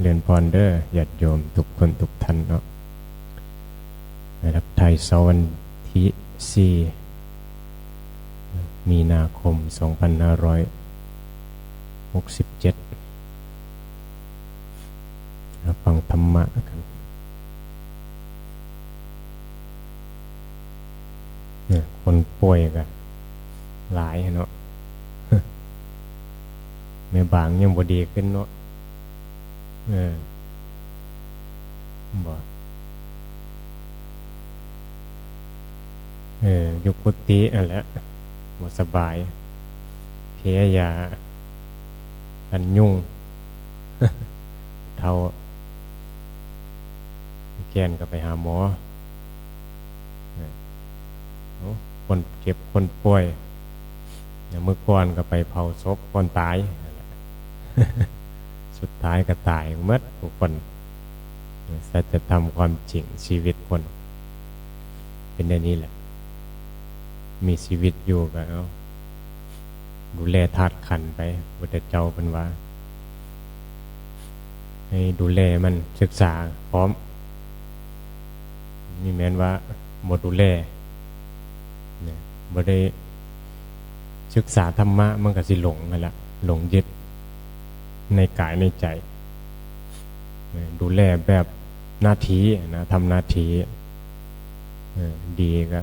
เรียนพรเด้อญาติโยมทุกคนทุกท่านเนาะนะครับไทยสาร์วันที่ 4 มีนาคม 2567มาฟังธรรมะกันเนี่ยคนป่วยกันหลายเนาะแม่บางยังบ่ดีขึ้นเนาะ เออบ่เออยุคกุฏิอันแหละบ่สบาย เพียยา อันยุ่ง เท่าแกนก็ไปหาหมอคนเจ็บคนป่วยอย่างเมื่อก่อนก็ไปเผาศพคนตาย ท้ายก็ตายหมดทุกคนสัจธรรมความจริงชีวิตคน เป็นอย่างนี้แหละ มีชีวิตอยู่ก็เอาดูแลธาตุขันไปพุทธเจ้าเป็นว่า ให้ดูแลมันศึกษาพร้อมนี่แม้นว่าหมดดูแลเนี่ยบ่ได้ศึกษาธรรมะมันก็สิหลงนั่นแหละหลงยึด ในกายในใจ ดูแลแบบหน้าที่นะทำหน้าที่ดีก็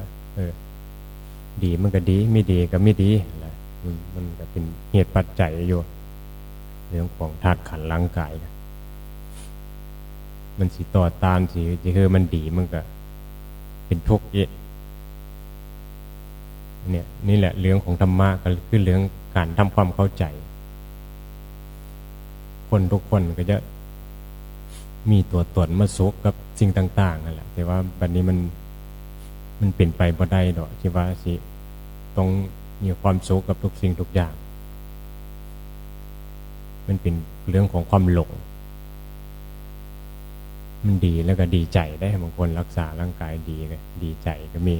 ดีมันก็ดี ไม่ดีก็ไม่ดีนะมันมันก็เป็นเหตุปัจจัยอยู่เรื่องของธาตุขันร่างกาย มันสิต่อตานสิจะคือมันดีมันก็ เป็นทุกข์เอะเนี่ยนี่แหละเรื่องของธรรมะก็คือเรื่องการทำความเข้าใจ คนทุกคนก็จะมีตัวตนมาสุกกับสิ่งต่างๆนั่นแหละ แต่ว่าบัดนนี้มันมันเป็นไปบ่ได้ดอกที่ว่าสิต้องมีความสุขกับทุกสิ่งทุกอย่าง มันเป็นเรื่องของความหลง มันดีแล้วก็ดีใจได้บางคนรักษาร่างกายดีก็ดีใจก็มี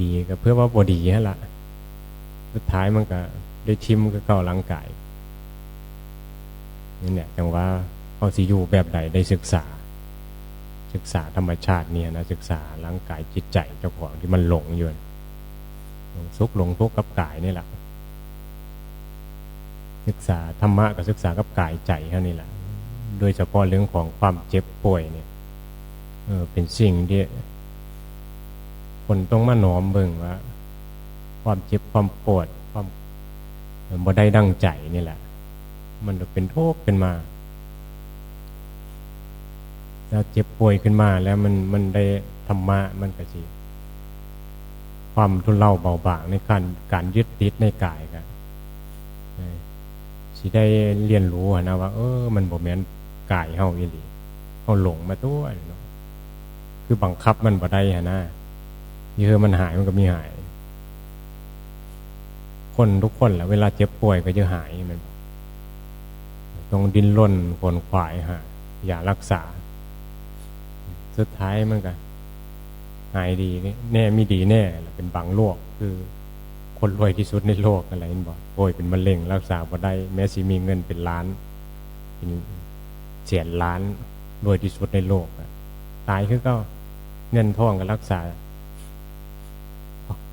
ดีก็เพื่อว่าบอดีฮะละสุดท้ายมันก็ได้ทิมก็เก่าร่างกาย นี่เนี่ยจังว่าเขาสิอยู่แบบใดได้ศึกษา ศึกษาธรรมชาติเนี่ยนะศึกษาร่างกายจิตใจเจ้าของที่มันหลงอยู่หลงสุขหลงทุกข์กับกายนี่แหละศึกษาธรรมะกับศึกษากับกายใจเท่านี้แหละโดยเฉพาะเรื่องของความเจ็บป่วยเนี่ยเออเป็นสิ่งที่คนต้องมาหนอมเบิ่งว่า ความเจ็บความปวดความบ่ได้ดั่งใจนี่แหละ มันจะเป็นทุกข์ขึ้นมา แล้วเจ็บป่วยขึ้นมาแล้วมันมันได้ธรรมะมันก็สิความทุเลาเบาบางในการการยึดติดในกายกันสิได้เรียนรู้นะว่า เออ มันบ่แม่นกายเฮาอีหลีเฮาหลงมาตัวเนาะคือบังคับมันบ่ได้ฮะนะเยอะมันหายมันก็มีหาย คนทุกคนแหละเวลาเจ็บป่วยก็จะหายมัน ต้องดิ้นรนขนขวายฮะอย่ารักษา สุดท้ายมันก็หายดีแน่ไมีดีแน่เป็นบางโรคคือคนรวยที่สุดในโลกอะไรนี่บอกโอ้ยเป็นมะเร็งรักษาบ่ได้แม้สิมีเงินเป็นล้านเป็นเสียนล้านรวยที่สุดในโลกตายคือก็เงินทองก็รักษา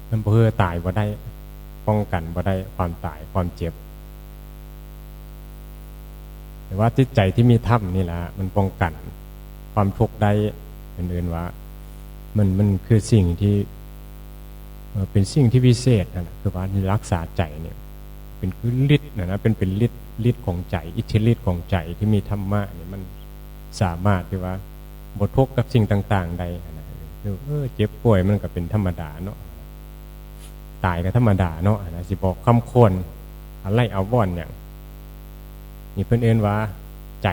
มันเพื่อตายบ่ได้ป้องกันบ่ได้ความตายความเจ็บ แต่ว่าจิตใจที่มีธรรมนี่แหละมันป้องกันความทุกข์ได้เป็นอื่นว่า มันมันคือสิ่งที่เป็นสิ่งที่พิเศษนะคือว่ารักษาใจเนี่ย เป็นคือฤทธิ์นะนะเป็นเป็นฤทธิ์ฤทธิ์ของใจ อิทธิฤทธิ์ของใจที่มีธรรมะเนี่ยมันสามารถที่ว่าบททุกข์กับสิ่งต่าง ๆ ใดนะคือเออเจ็บป่วยมันก็เป็นธรรมดาเนาะตายก็ธรรมดาเนาะนะสิบอกคำควรอะไรเอาว่อนอย่าง นี่เพื่อนเอ็นว่าใจ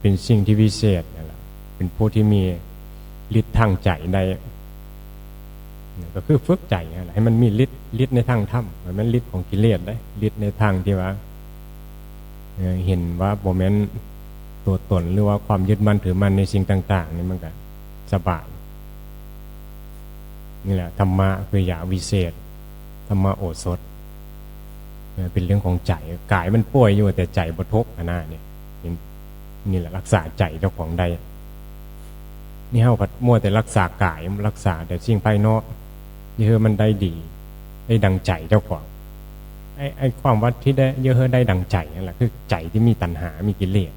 เป็นสิ่งที่วิเศษนั่นแหละเป็นผู้ที่มีฤทธิ์ทางใจได้ก็คือฝึกใจอะไรให้มันมีฤทธิ์ฤทธิ์ในทางธรรมมันฤทธิ์ของกิเลสได้ฤทธิ์ในทางที่ว่าเห็นว่าโมเมนต์ตัวตนหรือว่าความยึดมั่นถือมั่นในสิ่งต่าง ๆ นี่มันก็สบายนี่แหละธรรมะคือยาวิเศษ ธรรมะโอสถ เป็นเรื่องของใจกายมันป่วยอยู่แต่ใจบทุกข์อนะเนี่ยนี่นี่แหละรักษาใจเจ้าของได้นี่เฮาพัดมัวแต่รักษากายรักษาแต่สิ่งภายนอกเยอะมันได้ดี ได้ดังใจเจ้าของไอ้ไอ้ความวัดที่ได้เยอะได้ดังใจนั่นแหละคือใจที่มีตัณหา มีกิเลส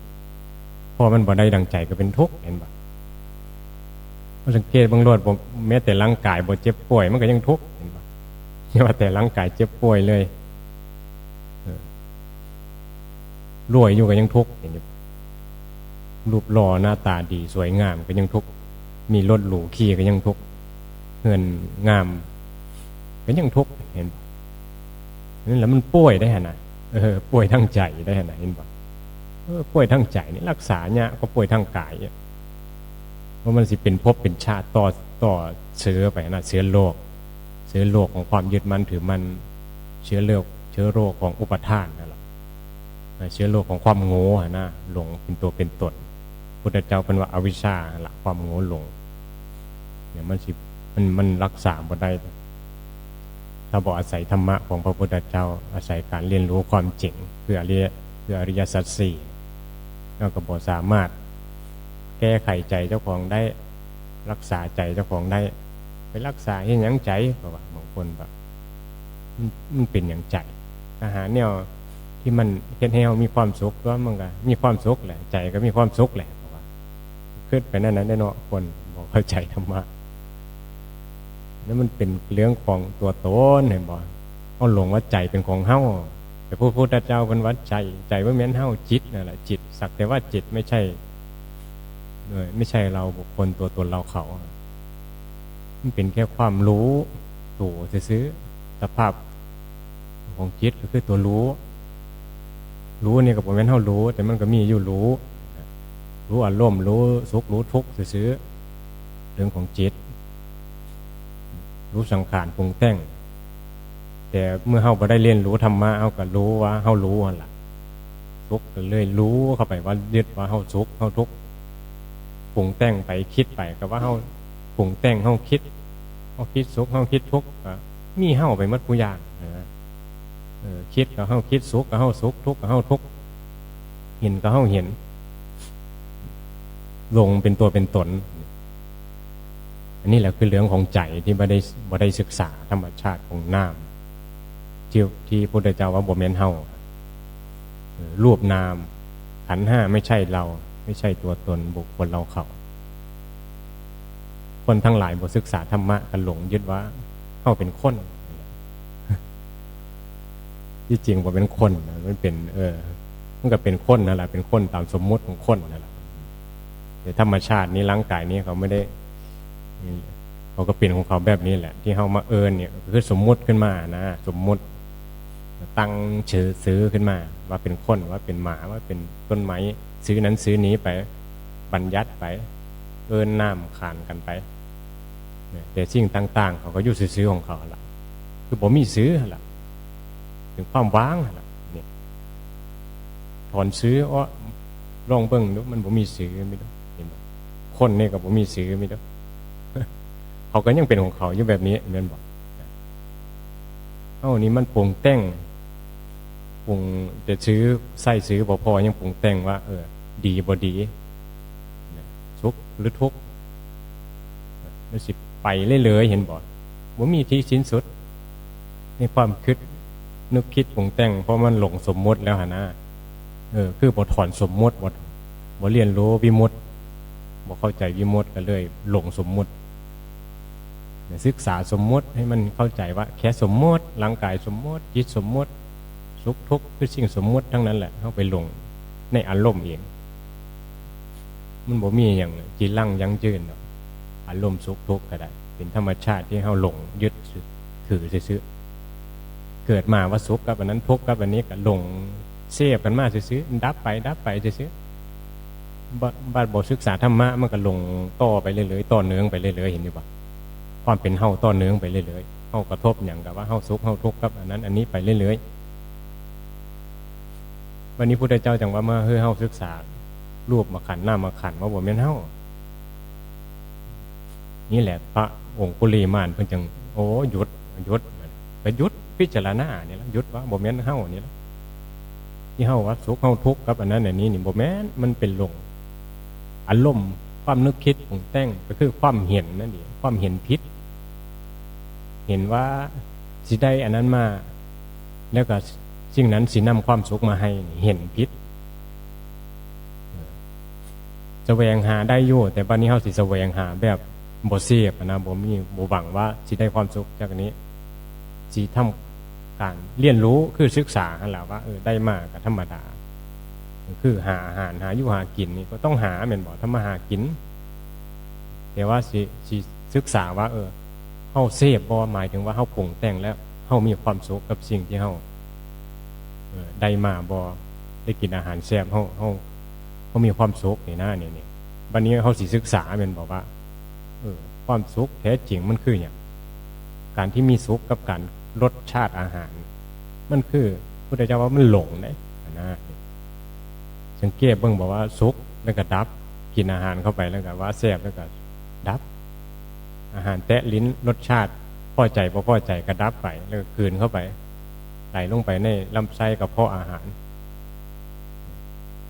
พอมันบ่ได้ดังใจก็เป็นทุกข์เห็นบ่เราสังเกตบางรวดบอกแม้แต่ร่างกายบ่เจ็บป่วย มันก็ยังทุกข์เห็นบ่อย่ว่าแต่ร่างกายเจ็บป่วยเลยเออ รวยอยู่ก็ยังทุกข์เห็นบ่รูปหล่อหน้าตาดีสวยงามก็ยังทุกข์มีรถหรูขี่ก็ยังทุกข์เงินงามก็ยังทุกข์เห็นนั่นแหละมันป่วยได้ขนาดเออป่วยทั้งใจได้ขนาดเห็นบ่เออป่วยทั้งใจนี่รักษาเนี่ยก็ป่วยทั้งกายเพราะมันสิเป็นภพเป็นชาติต่อต่อเชื้อไปนะเชื้อโรคเชื้อโรคของความยึดมั่นถือมันเชื้อโรคเชื้อโรคของอุปทานนั่นแหละ เชื้อโรคของความโง่นะหลงเป็นตัวเป็นตนพุทธเจ้าเป็นว่าอวิชชาละความโง่หลงเนี่ยมันสิมันมันรักษาบ่ได้ ถ้าบอกอาศัยธรรมะของพระพุทธเจ้าอาศัยการเรียนรู้ความจริงเพื่ออริยเพื่ออริยสัจสี่แล้วก็บอกสามารถ แก้ไขใจเจ้าของได้รักษาใจเจ้าของได้ ไปรักษาให้ยังใจเพราะว่าบางคนแบบมันมันเป็นอย่างใจอาหารเนี่ย ที่มันเฮ็ดให้เรามีความสุขก็มันก็มีความสุขแหละ ใจก็มีความสุขแหละเพราะว่าขึ้นไปนั่นนั้นได้เนาะคนบอกเข้าใจธรรมะแล้วมันเป็นเรื่องของตัวตนเห็นบ่เอาหลงว่าใจเป็นของเฮ้าแต่พระพุทธเจ้าเป็นวัดใจ ใจว่าแม่นเฮ้าจิตนั่นแหละจิต สักแต่ว่าจิตไม่ใช่ไม่ใช่เราบุคคลตัวตนเราเขา มันเป็นแค่ความรู้ตัวซื้อสภาพของจิตก็คือตัวรู้ รู้นี่ก็บ่แม่นเฮารู้ แต่มันก็มีอยู่รู้ รู้อารมณ์รู้สุขรู้ทุกข์ซื้อเรื่องของจิต รู้สังขารปรุงแต่ง แต่เมื่อเฮาบ่ได้เรียนรู้ธรรมะเฮาก็รู้ว่าเฮารู้หั่นล่ะทุกข์ก็เลยรู้เข้าไปว่ายึดว่าเฮาสุขเฮาทุกข์ปรุงแต่งไปคิดไปก็ว่าเฮาปรุงแต่งเฮาคิดเฮาคิดสุขเฮาคิดทุกข์มีเฮาไปหมดผู้อย่างนะ คิดก็เฮาคิดสุขก็เฮาสุขทุกข์ก็เฮาทุกข์เห็นก็เฮาเห็น ลงเป็นตัวเป็นตน อันนี้แหละคือเรื่องของใจที่ไม่ได้ไม่ได้ศึกษาธรรมชาติของน้ำที่ที่พระพุทธเจ้าว่าบ่แม่นเฮารูปนาม ขันห้าไม่ใช่เรา ไม่ใช่ตัวตนบุคคลเราเขาคนทั้งหลายบ่ศึกษาธรรมะกันหลงยึดว่าเฮาเป็นคน ที่จริงบ่เป็นคนนะมันเป็น เออ มันก็เป็นคนนั่นแหละเป็นคนตามสมมุติของคนนั่นแหละแต่ธรรมชาตินี้ร่างกายนี้เขาไม่ได้เขาก็เป็นของเขาแบบนี้แหละ ที่เขามาเอิญเนี่ยคือสมมุติขึ้นมานะสมมุติ ตั้งชื่อซื้อขึ้นมา ว่าเป็นคนว่าเป็นหมาว่าเป็นต้นไม้ซื้อนั้นซื้อนี้ไป บัญญัติไป เอิญน้ำขานกันไปแต่สิ่งต่าง ๆ เขาก็อยู่ซื้อของเขาละคือผมมีซื้อละ ถึงความว่างละเนี่ยถอนซื้ออ้อลองเบิ่งดูมันผมมีซื้อไม่ได้เห็นบ่คนนี่กับผมมีซื้อไม่ได้เขาก็ยังเป็นของเขาอยู่แบบนี้เมนบอกเอ้านี่มันปรุงแต่งปรุงจะซื้อใส่ซื้อบ่พอยังปรุงแต่งว่า เออ ดีบ่ดีสุขหรือทุกมันสิไปเรื่อยๆเห็นบ่ว่ามีที่สิ้นสุดในความคิด นึกคิดปรุงแต่งเพราะมันหลงสมมติแล้วหะนะเออ คือบทถอนสมมติบทบ่เรียนรู้วิมุตติบ่เข้าใจวิมุตติก็เลย หลงสมมุติศึกษาสมมติให้มันเข้าใจว่า แค่สมมติร่างกายสมมติจิตสมมติสุขทุกข์คือสิ่งสมมติทั้งนั้นแหละเข้าไปหลงในอารมณ์เองมันบ่มีอย่างจีรั่งยังยืนอารมณ์สุขทุกข์ก็ได้ เป็นธรรมชาติที่เข้าหลงยึดถือซื้อ เกิดมาว่าสุขกับอันนั้นทุกข์กับอันนี้ก็หลงเสียบกันมาซื้อดับไปดับไปซื้อบาดบทศึกษาธรรมะมันก็ลงต่อไปเรื่อยๆต่อเนื่องไปเรื่อยๆเห็นไหมบ่ความเป็นเฮาต่อเนื่องไปเรื่อยๆเฮากระทบอย่างกับว่าเฮาสุขเฮาทุกข์กับอันนั้น อันนี้ไปเรื่อยๆวันนี้พุทธเจ้าจังว่ามาเฮ้ยเฮาศึกษารูปมาขันหน้ามาขันว่าบ่แม่นเฮานี่แหละพระองคุลีมานเพิ่นจังโอ้หยุดหยุดก็หยุด พิจารณาเนี่ยละยุดว่าบ่แม่นเฮานี่ละที่เฮาว่าสุขเฮาทุกข์กับอันนั้นอันนี้นี่บ่แม่นมันเป็นหลงอารมณ์ความนึกคิดปรุงแต่งก็คือความเห็นนั่นเองความเห็นผิดเห็นว่าสิได้อันนั้นมา แล้วก็สิ่งนั้นสินำความสุขมาให้เห็นผิดแสวงหาได้อยู่แต่บัดนี้เฮาสิแสวงหาแบบบ่เสียบอะนะบ่มีบ่หวังว่าสิได้ความสุขจากอันนี้ สิทำการเรียนรู้คือศึกษาหั่นล่ะว่าเออได้มาก็ธรรมดา คือหาอาหารหาอยู่หากินนี่ก็ต้องหาแม่นบ่ทำมาหากิน แต่ว่าสิสิศึกษาว่า เออเฮาเสพบ่หมายถึงว่าเฮาปรุงแต่งแล้วเฮามีความสุขกับสิ่งที่เฮาเออได้มาบ่ได้กินอาหารแซ่บเฮาเฮาเฮามีความสุขนี่นะนี่ยเนี่บัดนี้เฮาสิศึกษาแม่นบ่ว่าเออความสุขแท้จริงมันคือหยังการที่มีสุขกับการ รสชาติอาหาร มันคือพุทธเจ้าว่ามันหลงได้นะสังเกตเบิ่งบอกว่าสุขแล้วก็ดับ กินอาหารเข้าไปแล้วก็ว่าแซ่บแล้วก็ดับ อาหารแตะลิ้นรสชาติพอใจพอพอใจกระดับไป แล้วก็คืนเข้าไปไหลลงไปในลำไส้กับพาะอาหาร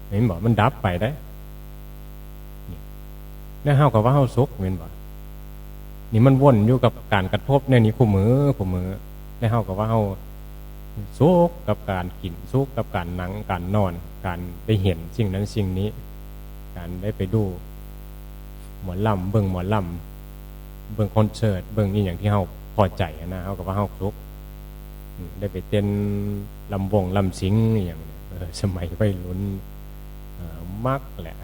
เห็นบอกมันดับไปได้นี่แล้วเฮากับว่าเฮาสุกเห็นบอกนี่มันวนอยู่กับการกระทบในนี้คู่มือคู่มือ แล้วเฮากับว่าเฮาสุกกับการกินสุกกับการนั่งการนอน การได้เห็นสิ่งนั้นสิ่งนี้ การได้ไปดูหมอลำเบิ่งหมอลำเบิ่งคอนเสิร์ตเบิ่งนี่อย่างที่เฮาพอใจนะเฮากับว่าเฮาสุกอืมได้ไปเต้นลำวงลำสิงอย่างสมัยวัยรุ่นมักแหละ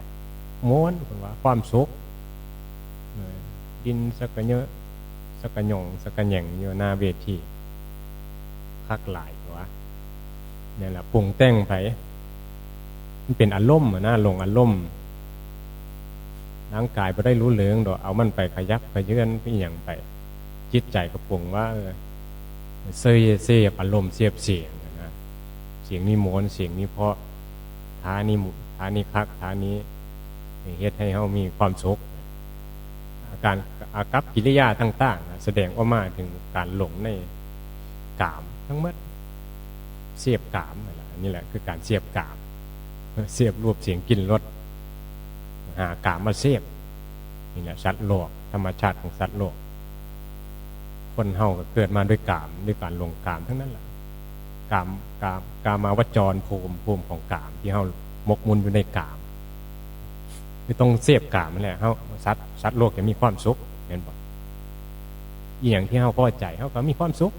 ม้วนว่าความสุขดินสักเยอะสักหยงสักแหย่งอยู่หน้าเวที คักหลายกว่าเนี่ยแหละปรุงแต่งไปมันเป็นอารมณ์นะลงอารมณ์ร่างกายไปได้รู้เรื่องดอกเอามันไปขยับขยื่นไปอย่างไป จิตใจกระปรุงว่าเออเสยเสียบอารมณ์เสียบเสียงนะเสียงนี้โมนเสียงนี้เพราะท้านี้หมุท้านี้คักท้านี้เฮ็ดให้เขามีความสุขอาการอากับกิริยาต่างๆ แสดงออกมาถึงการหลงในกาม ทั้งหมดเสียบกามนี่แหละนี่แหละคือการเสียบกาม เสียบรูปเสียงกลิ่นรสหากามมาเสียบนี่แหละสัตว์โลก ธรรมชาติของสัตว์โลก คนเฮาก็เกิดมาด้วยกามด้วยการลงกามทั้งนั้นแหละกามกามกามาวจรภูมิภูมิของกาม ที่เฮาหมกมุนอยู่ในกามคือต้องเสียบกามนั่นแหละเฮาสัตว์สัตว์โลกจะมีความสุขเห็นบ่อย่างที่เฮาพอใจเฮาก็มีความสุข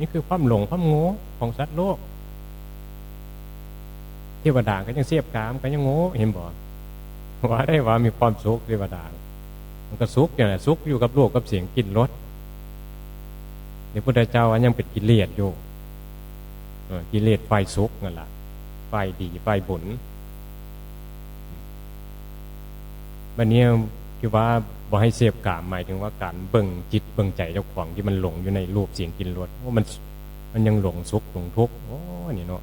นี่คือความหลงความโง่ของสัตว์โลกเทวดาก็ยังเสียบกามก็ยังโง่เห็นบ่ว่าได้ว่ามีความสุขเทวดา มันก็สุขอย่างไรสุขอยู่กับโลกกับเสียงกลิ่นรสเดี๋ยวพุทธเจ้าอันยังเป็นกิเลสอยู่กิเลสไฟสุขนั่นแหละไฟดีไฟบุญวันนี้คือว่า บ่ให้เสียบกามหมายถึงว่าการเบิ่งจิตเบิ่งใจเจ้าของที่มันหลงอยู่ในรูปเสียงกลิ่นรสว่ามันมันยังหลงสุขหลงทุกข์โอ้นี่เนาะ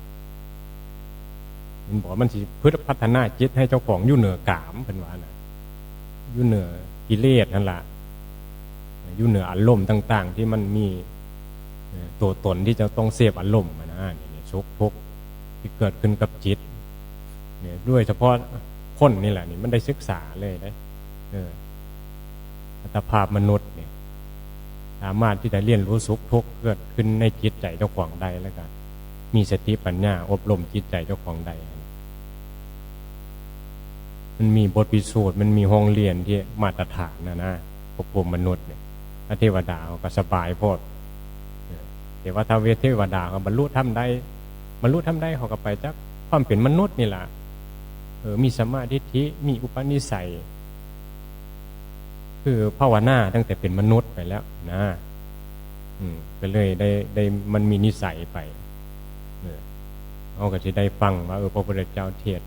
มันบอกมันสิพื่อพัฒนาจิตให้เจ้าของอยู่เหนือกามเป็นว่านะอยู่เหนือกิเลสนั่นแหละอยู่เหนืออารมณ์ต่าง ๆ ที่มันมีตัวตนที่จะต้องเสพอารมณ์นะนี่นี่สุขทุกข์ที่เกิดขึ้นกับจิตเนี่ยด้วยเฉพาะคนนี่แหละนี่มันได้ศึกษาเลยได้เออ อัตภาพมนุษย์เนี่ยสามารถที่จะเรียนรู้สุขทุกข์เกิดขึ้นในจิตใจเจ้าของได้แล้วกันมีสติปัญญาอบรมจิตใจเจ้าของใด มันมีบทพิสูจน์มันมีห้องเรียนที่มาตรฐานนะนะพวกผมมนุษย์เนี่ยเทวดาก็สบายโพดเอแต่ว่าถ้าเวเทวดาเขาบรรลุทำได้บรรลุทำได้เขาก็ไปจากความเป็นมนุษย์นี่แหละเออมีสมาธิทิมีอุปนิสัย คือภาวนาตั้งแต่เป็นมนุษย์ไปแล้วนะอืมก็เลยได้ได้มันมีนิสัยไปเออเขาก็จะได้ฟังว่าเออพระพุทธเจ้าเทศ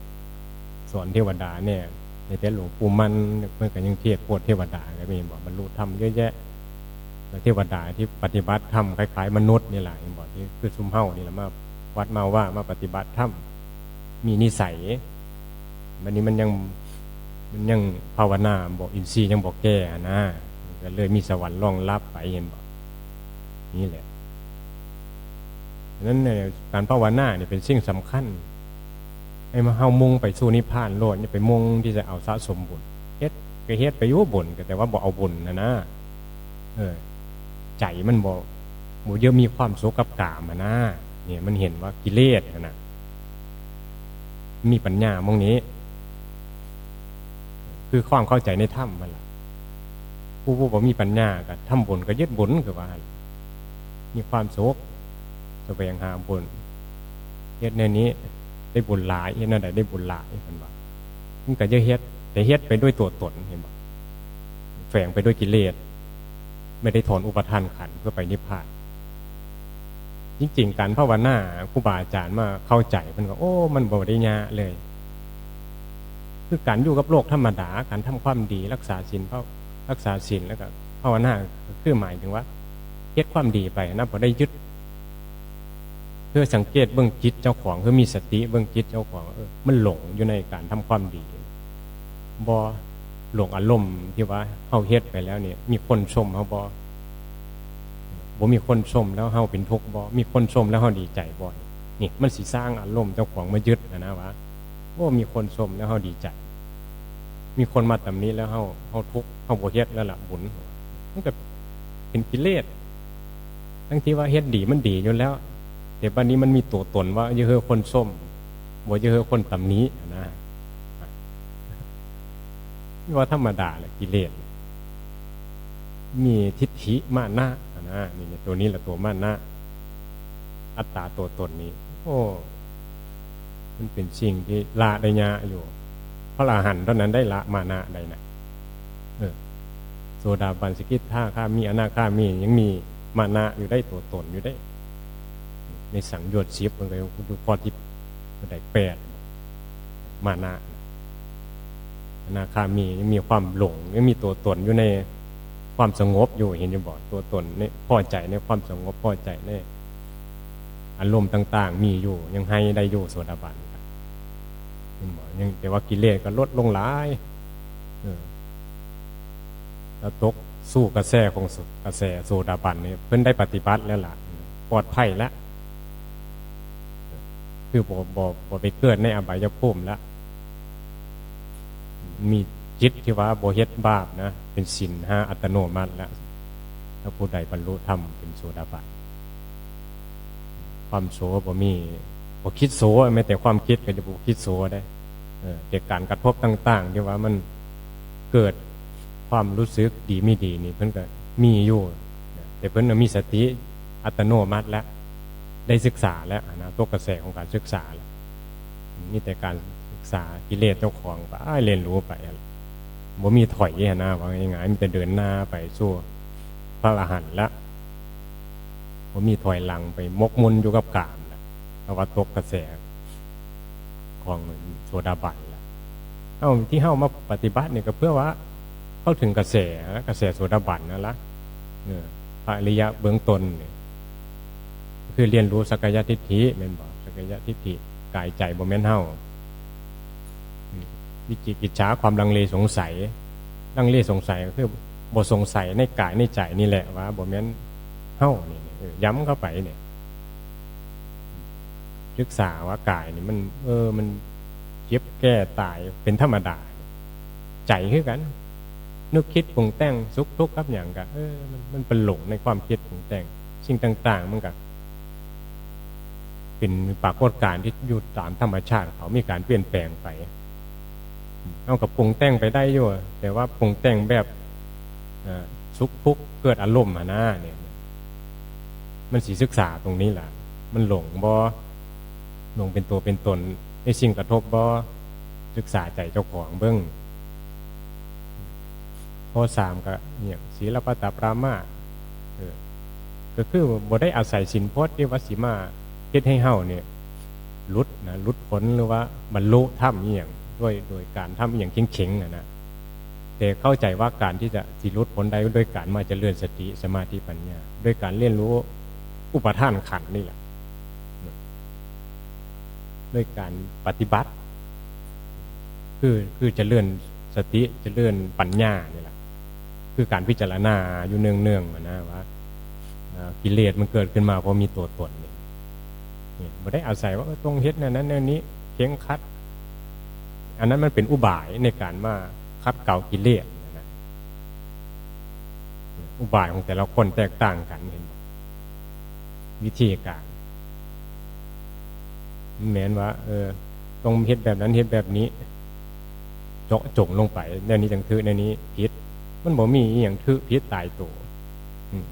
สอนเทวดาเนี่ยในแต่หลวงปู่มันเมื่อกันยังเทศน์โพดเทวดาก็มีบอกบรรลุธรรมเยอะแยะแล้วเทวดาที่ปฏิบัติธรรมคล้ายๆมนุษย์นี่แหละบอกที่คือซุมเฮ้านี่แหละมาวัดมาว่ามาปฏิบัติธรรมมีนิสัยวันนี้มันยัง มันยังภาวนาบอกอินทรีย์ยังบอกแก่นะก็เลยมีสวรรค์รองรับไปเห็นบอกนี่แหละนั้นเนี่ยการภาวนาเนี่ยเป็นสิ่งสำคัญให้มาเฮามุ่งไปสู่นิพพานโลดนี่ยไปมุ่งที่จะเอาสะสมบุญเฮ็ดก็เฮ็ดไปอยู่บุญแต่ว่าบ่เอาบุญนะนะเออใจมันบ่บ่เยอะมีความสุขกับกามนะเนี่ยมันเห็นว่ากิเลสอะนะมีปัญญามองนี้ คือความเข้าใจในธรรมมันล่ะผู้ผู้บ่มีปัญญาก็ทำบุญก็ยึดบุญคือว่า มีความสุขแสวงหาบุญเฮ็ดในนี้ ได้บุญหลายเฮ็ดนั่นใดได้บุญหลายเพิ่นว่ามันก็จะเฮ็ดแต่เฮ็ดไปด้วยตัวตนเห็นบ่แฝงไปด้วยกิเลสไม่ได้ถอนอุปทานขันเพื่อไปนิพพานจริงๆการภาวนาครูบาอาจารย์มาเข้าใจมันก็โอ้ มันบ่ได้ยาเลย คือการอยู่กับโลกธรรมดา การทำความดีรักษาศีลเพราะรักษาศีลแล้วก็ภาวนาคือหมายถึงว่าเฮ็ดความดีไปนะบ่ได้ยึดเพื่อสังเกตเบื้องจิตเจ้าของเพื่อมีสติเบื้องจิตเจ้าของเออมันหลงอยู่ในการทำความดีบ่หลงอารมณ์ที่ว่าเฮาเฮ็ดไปแล้วเนี่ย มีคนชมเฮาบ่บ่มีคนชมแล้วเฮาเป็นทุกข์บ่มีคนชมแล้วเฮาดีใจบ่นี่มันสิสร้างอารมณ์เจ้าของมายึดนะนะว่าโอ้มีคนชมแล้วเฮาดีใจ มีคนมาตำหนี้แล้วเฮาเฮาทุกข์เฮาบ่เฮ็ดแล้วล่ะบุญมันก็เป็นกิเลสทั้งที่ว่าเฮ็ดดีมันดีอยู่แล้ว แต่บัดนนี้มันมีตัวตนว่าเยอะคนส้มบ่เยอะคนตำหนี้นะนี่ว่าธรรมดาแหละกิเลสมีทิฏฐิมานะนะนี่ตัวนี้แหละตัวมานะอัตตาตัวตนนี้ โอ้ มันเป็นสิ่งที่ละได้ยาอยู่พระอรหันต์เท่านั้นได้ละมานะได้นะเออโซดาบันสกิทท่าข้ามีอนาข้ามียังมีมานะอยู่ได้ตัวตนอยู่ได้ ในสังโยชน์สิบมันก็คือพอที่ได้แปดมานะอนาคามียังมีความหลงยังมีตัวตนอยู่ในความสงบอยู่เห็นอยู่บอกตัวตนในพอใจในความสงบพอใจในอารมณ์ต่าง ๆ มีอยู่ยังให้ได้อยู่โสดาบัน อยังแต่ว่ากิเลสก็ลดลงหลายแล้วตกสู้กระแสของกระแสโสดาบันเนี่ยเพิ่นได้ปฏิบัติแล้วล่ะ ปลอดภัยแล้วคือบ่บ่บ่ไปเกิดในอบายภูมิแล้วมีจิตที่ว่าบเฮ็ดบาปนะเป็นศีลห้าอัตโนมัติแล้วถ้าผู้ใดบรรลุธรรมเป็นโสดาบันความโสบ่มี บ่คิดโสแม้แต่ความคิดก็จะบ่คิดโสได้เออแต่การกระทบต่างๆที่ว่ามันเกิดความรู้สึกดีไม่ดีนี่เพิ่นก็มีอยู่แต่เพิ่นมีสติอัตโนมัติแล้วได้ศึกษาแล้วนะตัวกระแสของการศึกษาแล้วนี่แต่การศึกษากิเลสเจ้าของไปเรียนรู้ไปบ่มีถอยนะว่าง่ายๆมีแต่เดินหน้าไปสู้พระอรหันต์ละบ่มีถอยหลังไปมกมุนอยู่กับกาม เพราะว่าตกกระแสของโซดาบันละเอาที่เข้ามาปฏิบัติเนี่ยก็เพื่อว่า เข้าถึงกระแสกระแสโซดาบันนั่นละพระอริยะเบื้องต้นเนี่ยคือเรียนรู้สักยะทิฏฐิแม่นบอกสักยะทิฏฐิกายใจบ่แม่นเฮาวิจิกิจฉาความลังเลสงสัยลังเลสงสัยก็คือบ่สงสัยในกายในใจนี่แหละว่าบ่แม่นเฮานี่ย้ำเข้าไปเนี่ย ศึกษาว่ากายนี่มัน เออ มันเจ็บแก้ตายเป็นธรรมดา ใจคือกัน นึกคิดปรุงแต่งสุขทุกข์กับอย่างกันเออมันมันเป็นหลงในความคิดปรุงแต่งสิ่งต่าง ๆ มันกับเป็นปรากฏการณ์ที่อยู่ตามธรรมชาติ เขามีการเปลี่ยนแปลงไปเอากับปรุงแต่งไปได้อยู่แต่ว่าปรุงแต่งแบบสุขทุกข์เกิดอารมณ์มาหน้าเนี่ย มันสีศึกษาตรงนี้แหละมันหลงบอ ลงเป็นตัวเป็นตนในสิ่งกระทบบอศึกษาใจเจ้าของเบิ้งข้อสามก็เนี่ยศีลปตปรามาก็คือบ่ได้อาศัยสินพจน์ที่วัสีมาคิดให้เฮาเนี่ยลุดนะลุดผลหรือว่าบรรลุธรรมอย่างด้วยโดยการทำอย่างเข่งๆนะนะแต่เข้าใจว่าการที่จะสิลุดผลได้ด้วยการมาเจริญสติสมาธิปัญญา ด้วยการเรียนรู้อุปทานขันนี่แหละ ด้วยการปฏิบัติ คือคือจะเลื่อนสติจะเลื่อนปัญญาเนี่ยแหละคือการพิจารณาอยู่เนืองๆนะว่ากิเลสมันเกิดขึ้นมาเพราะมีตัวตนเนี่นี่บ่ได้อาศัยว่าต้องเฮ็ดนั่นนั้นนวนี้เข่งคัด อันนั้นมันเป็นอุบายในการมาคัดเก่ากิเลสนะอุบายของแต่ละคนแตกต่างกันเห็นวิธีการ เหมือนว่า เออต้องเฮ็ดแบบนั้นเฮ็ดแบบนี้ เจาะจงลงไปแนนี้จังถือแนนี้ผิดมันบ่มีอย่างถือผิดตายตัว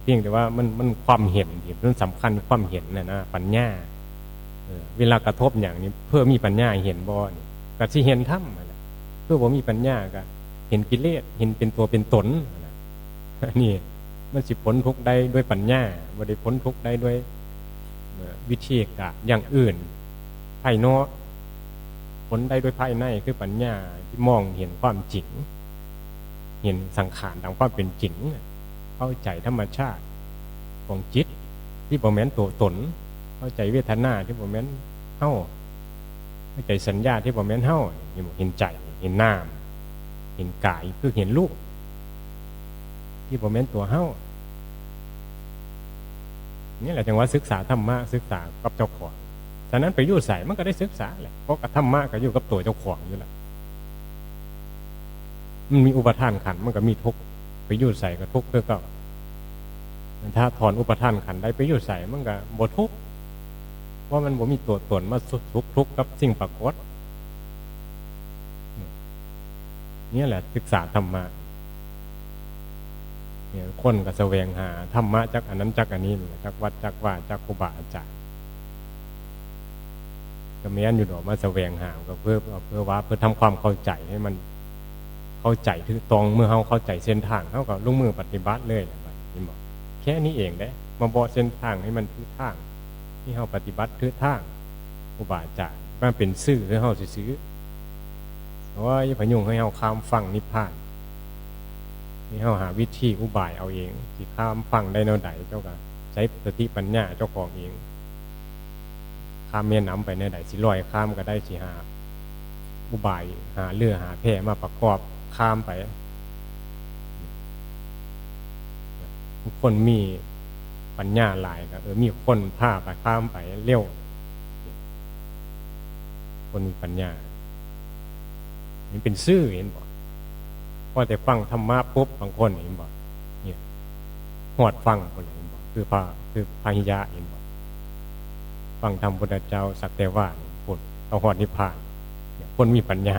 เพียงแต่ว่ามันมันความเห็นที่มันสำคัญความเห็นนะนะปัญญาเออเวลากระทบอย่างนี้ เพื่อมีปัญญาเห็นบ่นี่ก็สิเห็นธรรมนั่นแหละเพื่อบ่มีปัญญาก็เห็นกิเลสเห็นเป็นตัวเป็นตนนะนี่มันสิพ้นทุกได้ด้วยปัญญาบ่ได้พ้นทุกได้ด้วยวิธีการอย่างอื่น ภายนอกผลได้ด้วยภายในคือปัญญาที่มองเห็นความจริง เห็นสังขารตามความเป็นจริง เข้าใจธรรมชาติของจิต ที่บ่แมนตัวตน เข้าใจเวทนาที่บ่แมนเฮาเข้าใจสัญญาที่บ่แมนเฮาเห็นบ่เห็นใจเห็นนามเห็นกายคือเห็นรูปที่บ่แม่นตัวเฮานี่แหละจังว่าศึกษาธรรมะศึกษากับเจ้าของ ฉะนั้นไปอยู่ใส่มันก็ได้ศึกษาแหละเพราะกับธรรมะก็อยู่กับตัวเจ้าของอยู่แล้วมันมีอุปทานขันมันก็มีทุกไปอยู่ใส่ก็ทุกข์คือก็ถ้าถอนอุปทานขันได้ไปอยู่ใส่มันก็บ่ทุกว่ามันบ่มีตัวตนมาสุขทุกข์ทุกกับสิ่งปรากฏนี่แหละศึกษาธรรมะเนี่ยคนก็แสวงหาธรรมะจากอันนั้นจากอันนี้จากวัดจากว่าจากครูบาอาจารย์ ก็แม้นอยู่ดอกมาแสวงหาก็เพื่อเพื่อว่าเพื่อทำความเข้าใจให้มันเข้าใจถึงตรงเมื่อเขาเข้าใจเส้นทางเขาก็ลงมือปฏิบัติเลยนะบัดนี่บอกแค่นี้เองเด้มาบอกเส้นทางให้มันถือทาง ที่เขาปฏิบัติถือทางอุบาจารย์มันเป็นซื่อหรือเขาซื้อเพราะว่าอย่าพยุงให้เขาข้ามฟังนิพพานนี่เขาหาวิธีอุบายเอาเองที่ข้ามฟังได้แนวใดเจ้าก็ใช้สติปัญญาเจ้าของเอง ข้ามเมียน้ำไปในใดสิลอยข้ามก็ได้สิหาอุบายหาเรือหาแพมาประกอบข้ามไปคนมีปัญญาหลายก็เออมีคนพาไปข้ามไปเร็วคนมีปัญญานี่เป็นซื่อเห็นบ่พอแต่ฟังธรรมะปุ๊บบางคนเห็นบ่เนี่ยหอดฟังคนเห็นบ่คือพระคือพาหิยะเห็นบ่ ฟังธรรมพุทธเจ้า สักแต่ว่าพูดเอาหอดนิพพานคนมีปัญญา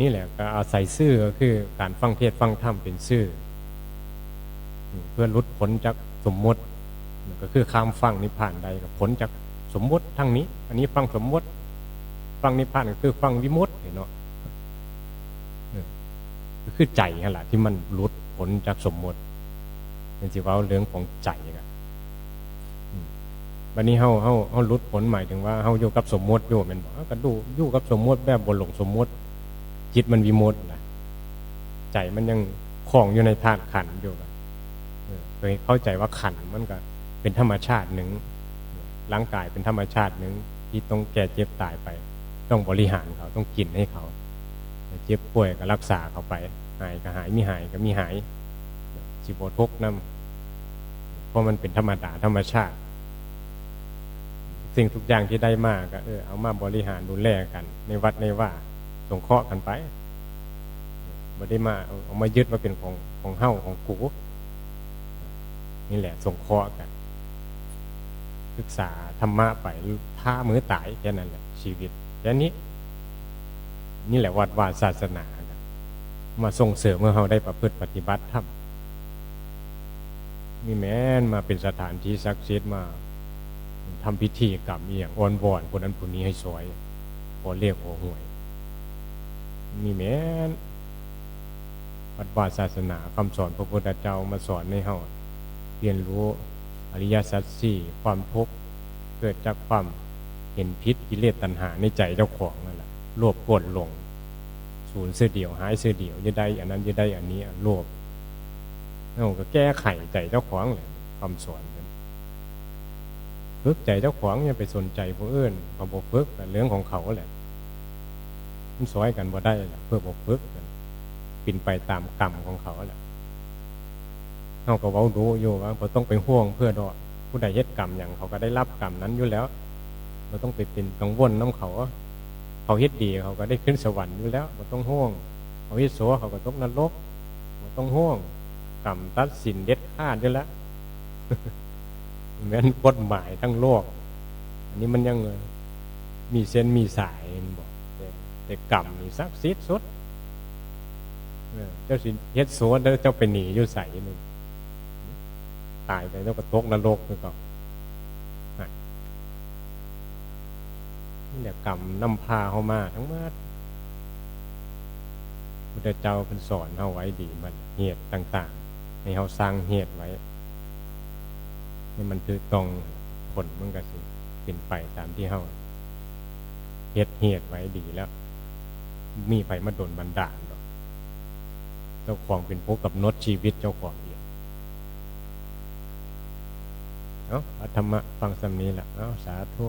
นี่แหละก็อาศัยซื่อก็คือการฟังเทศฟังธรรมเป็นซื่อเพื่อลดผลจากสมมติก็คือข้ามฟังนิพพานใดกับผลจากสมมติทั้งนี้ อันนี้ฟังสมมติ ฟังนิพพานก็คือฟังวิมุตติเนาะก็คือใจนั่นแหละที่มันลดผลจากสมมติ เป็นสิว่าเรื่องของใจกันวันนี้เฮาเฮาเฮาลุดผลหมายถึงว่าเฮาอยู่กับสมมติอยู่ม่นบ่ก็ดูอยู่กับสมมติแบบบ่หลงสมมติ จิตมันวิมุตนะใจมันยังคล้องอยู่ในธาตุขันอยู่เออเคยเข้าใจว่าขันมันก็เป็นธรรมชาติหนึ่งร่างกายเป็นธรรมชาติหนึ่งที่ต้องแก่เจ็บตายไป ต้องบริหารเขาต้องกินให้เขาเจ็บป่วยก็รักษาเขาไป หายก็หายมีหายก็มีหาย สิบทุกน้ำเพราะมันเป็นธรรมดาธรรมชาติ สิ่งทุกอย่างที่ได้มากก็เออเอามาบริหารดูแลกัน ในวัดในว่าสงเคราะห์กันไปบ่ได้มาเอามายึดมาเป็นของของเฮ้าของกูนี่แหละสงเคราะห์กัน ศึกษาธรรมะไปท่ามือตายแค่นั้นแหละชีวิตแค่นี้ นี่แหละวัดวาศาสนามาส่งเสริมเมื่อเราได้ประพฤติปฏิบัติธรรม มีแม้นมาเป็นสถานที่ศักดิ์สิทธิ์มาทำพิธีกรรมอหย่างอ่อนวอนคนนั้นคนนี้ให้สวยพอเรียกโอห่วยมีแม้นวัดวาศาสนาคำสอนพระพุทธเจ้ามาสอนในเฮาเรียนรู้อริยสัจสี่ความทุกข์เกิดจากความเห็นพิษกิเลสตัณหาในใจเจ้าของนั่นแหละโลภโกรธหลงสูญเสื้อเดียวหายเสื้อเดียวจะได้ อันนั้นจะได้อันนี้โลภ เราก็แก้ไขใจเจ้าของเลยคำสอนนั้นฝึกใจเจ้าของอย่าไปสนใจผู้อื่นเขาบอกฝึกแต่เรื่องของเขาแหละมันสอยกันบ่ได้แหละเพื่อบอกฝึกกันปินไปตามกรรมของเขาแหละเฮาก็เว้าดูอยู่ว่าบ่ต้องไปห่วงเพื่อดอกผู้ใดเฮ็ดกรรมหยังเขาก็ได้รับกรรมนั้นอยู่แล้วบ่ต้องไปเป็นกังวลนํเขา เขาเฮ็ดดีเขาก็ได้ขึ้นสวรรค์อยู่แล้วบ่ต้องห่วงเขาเฮ็ดชั่วเขาก็ตกนรกบ่ต้องห่วง กรรมตัดสินเด็ดขาดอยู่แล้วแม้นกฎหมายทั้งโลก อันนี้มันยังมีเส้นมีสายมันบอกแต่แต่กรรมนี่ศักดิ์สิทธิ์สุดเจ้าสิเฮ็ดสัวแล้วเจ้าไปหนีอยู่ใส่นึงตายไปแล้วก็ตกนรกแล้วก็อะนี่แหละกรรมนำพาเฮามาทั้งหมดพุทธเจ้าเป็นสอนเฮาไว้ดีมันเหตุต่าง ๆ ให้เฮาสร้างเหตุไว้นี่มันคือต้องผลมันก็สิเป็นไปตามที่เฮาเฮ็ดเหตุไว้ดีแล้ว มีไฟมาโดนบันดาลดอกเจ้าของเป็นผู้กับนดชีวิตเจ้าของเองเอาเอาธรรมะฟังสำนี้แหละเอาสาธุ